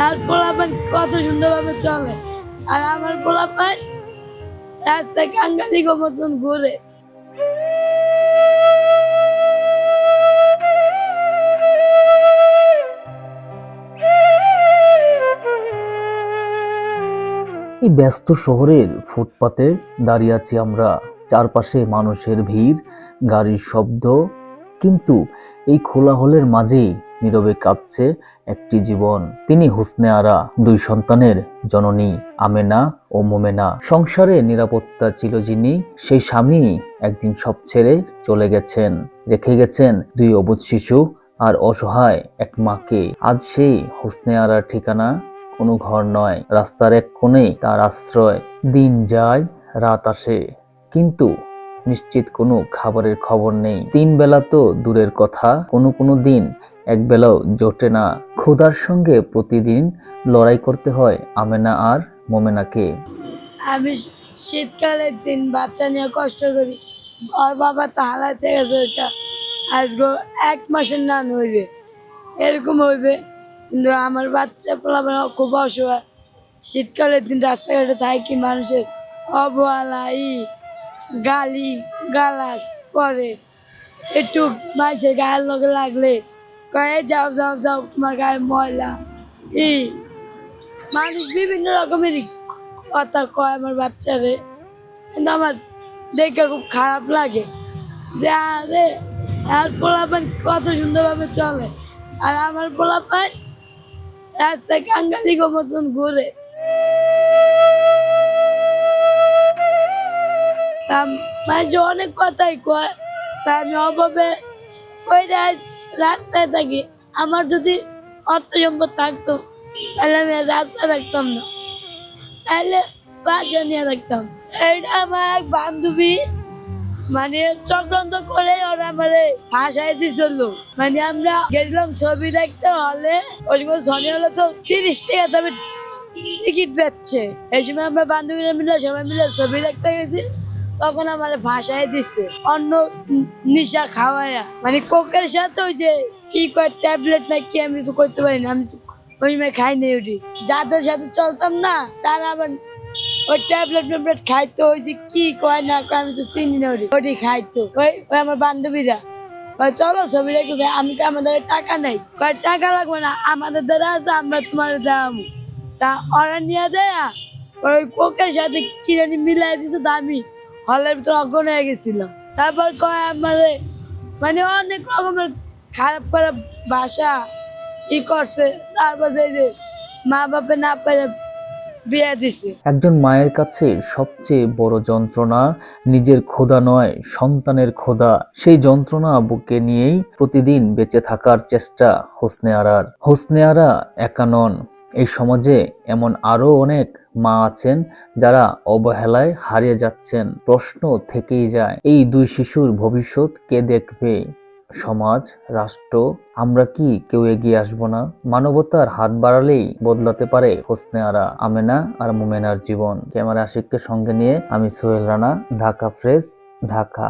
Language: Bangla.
আর পোলাপান কত সুন্দরভাবে চলে। আর আমার পোলাপান রাস্তায় কাঙ্গালি মতন ঘুরে। এই ব্যস্ত শহরের ফুটপাতে দাঁড়িয়ে আছি আমরা। চারপাশে মানুষের ভিড়, গাড়ির শব্দ কিন্তু এই খোলা হলের মাঝেই নীরবে কাঁদছে একটি জীবন। তিনি হুসনে আরা, দুই সন্তানের জননী, আমেনা ও মোমেনা। সংসারে নিরাপত্তা ছিল যিনি, সেই স্বামী একদিন সব ছেড়ে চলে গেছেন। রেখে গেছেন দুই অবুধ শিশু আর অসহায় এক মাকে। আজ সেই হুসনে আরার ঠিকানা কোনো ঘর নয়, রাস্তার এক কোণে তার আশ্রয়। দিন যায়, রাত আসে। কিন্তু নিশ্চিত কোনো খাবারের খবর নেই। তিন বেলা তো দূরের কথা, কোনো কোনো দিন এক বেলাও জোটে না। ক্ষুধার সঙ্গে প্রতিদিন লড়াই করতে হয় আমেনা আর মোমেনাকে। আমি শীতকালের দিন বাচ্চা নিয়ে কষ্ট করি। আর বাবা তো হালাতে গেছে আজকে এক মাসের নান হইবে। এরকম হইবে। কিন্তু আমার বাচ্চা পোলাপান খুব অসহায়। শীতকালের দিন রাস্তাঘাটে থাকি মানুষের অবহেলা ই গালি গালাস করে। একটু মানুষের গায়ের লগে লাগলে কয়ে, যাও যাও যাও, তোমার গায়ে ময়লা। ই মানুষ বিভিন্ন রকমের কথা কয় আমার বাচ্চারে। কিন্তু আমার দেখে খুব খারাপ লাগে যে, আরে, আর পোলাপান কত সুন্দরভাবে চলে। আর আমার পোলাপান রাস্তায় কাঙ্গালি মতন ঘুরে। মাঝে অনেক কথাই কয়, তা আমি অভাবে রাস্তায় থাকি। আমার যদি অর্থ সম্পদ থাকতো, তাহলে আমি রাস্তায় থাকতাম না। তাহলে বাসা নিয়ে থাকতাম। এইটা আমার এক বান্ধবী মানে চক্রান্ত করে ওরা আমারে ভাষায় দিছিল। মানে আমরা গেছিলাম ছবি দেখতে হলে, ওই সময় শনি হলে তো তিরিশ টাকা তবে টিকিট বেচছে। এই সময় আমরা বান্ধবীরা মিলে সবাই মিলে ছবি দেখতে গেছি। তখন আমার ভাষায় দিচ্ছে অন্য নিশা খাওয়ায়া। মানে কোকের সাথে ওই যে কি কয়, ট্যাবলেট না কি, আমি তো করতে পারি না, আমি তো ওই সময় খাই নাই ওটি। যাদের সাথে চলতাম না, তারা আবার ওই ট্যাবলেট ট্যাবলেট খাইতো, ওই যে কি কয়, না কয়, আমি তো চিনি না ওটি ওটি খাইতো। ওই ওই আমার বান্ধবীরা। চলো ছবি দেখবে আমি তো আমাদের টাকা নাই। কয়, টাকা লাগবে না, আমাদের দ্বারা আছে, আমরা তোমার দাম তা ওরা নিয়ে যায়, ওই কোকের সাথে কি জানি মিলাই দিছে আমি হলের ভিতরে অজ্ঞান হয়ে গেছিলাম। তারপর কয় আমারে মানে অনেক রকমের খারাপ খারাপ ভাষা ই করছে। তারপর এই যে মা বাপে না পেরে বিয়ে দিছে। একজন মায়ের কাছে সবচেয়ে বড় যন্ত্রণা নিজের খোদা নয়, সন্তানের খোদা। সেই যন্ত্রণা বুকে নিয়েই প্রতিদিন বেঁচে থাকার চেষ্টা হোসনে আরার। হোসনে আরা একা নন এই সমাজে এমন আরও অনেক মা আছেন যারা অবহেলায় হারিয়ে যাচ্ছেন। প্রশ্ন থেকেই যায়, এই দুই শিশুর ভবিষ্যৎ কে দেখবে? সমাজ, রাষ্ট্র, আমরা কি কেউ এগিয়ে আসব না? মানবতার হাত বাড়ালেই বদলাতে পারে হোসনে আরা আমেনা আর মোমেনার জীবন। ক্যামেরা আশিককে সঙ্গে নিয়ে আমি সোহেল রানা, ঢাকা ফ্রেশ ঢাকা।